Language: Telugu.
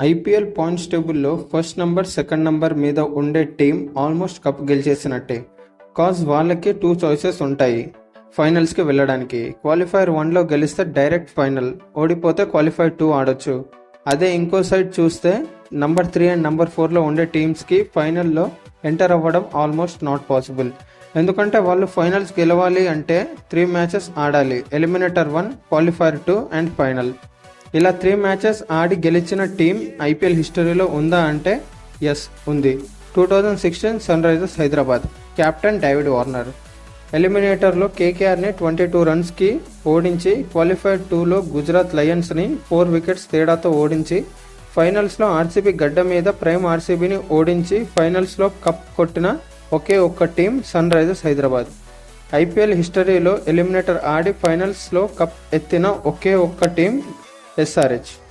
ఐపీఎల్ పాయింట్స్ టేబుల్లో ఫస్ట్ నంబర్ సెకండ్ నంబర్ మీద ఉండే టీం ఆల్మోస్ట్ కప్ గెలిచేసినట్టే. కాజ్ వాళ్ళకి టూ చాయిసెస్ ఉంటాయి. ఫైనల్స్కి వెళ్ళడానికి. క్వాలిఫైర్ వన్లో గెలిస్తే డైరెక్ట్ ఫైనల్. ఓడిపోతే క్వాలిఫైర్ టూ ఆడొచ్చు. అదే ఇంకో సైడ్ చూస్తే నంబర్ త్రీ అండ్ నంబర్ ఫోర్లో ఉండే టీమ్స్కి ఫైనల్లో ఎంటర్ అవ్వడం ఆల్మోస్ట్ నాట్ పాసిబుల్. ఎందుకంటే వాళ్ళు ఫైనల్స్ గెలవాలి అంటే త్రీ మ్యాచెస్ ఆడాలి. Eliminator one qualifier two and final. ఇలా త్రీ మ్యాచెస్ ఆడి గెలిచిన టీం ఐపీఎల్ హిస్టరీలో ఉందా అంటే ఎస్ ఉంది. Two thousand sixteen Sunrisers Hyderabad. Captain David Warner. ఎలిమినేటర్లో కేకేఆర్ని ట్వంటీ టూ రన్స్కి ఓడించి క్వాలిఫైడ్ టూలో గుజరాత్ లయన్స్ని ఫోర్ వికెట్స్ తేడాతో ఓడించి ఫైనల్స్లో ఆర్సీబీ గడ్డ మీద ప్రైమ్ ఆర్సీబీని ఓడించి ఫైనల్స్లో కప్ కొట్టిన ఒకే ఒక్క team Sunrisers Hyderabad. IPL హిస్టరీలో ఎలిమినేటర్ ఆడి ఫైనల్స్లో కప్ ఎత్తిన ఒకే ఒక్క టీం É Saret.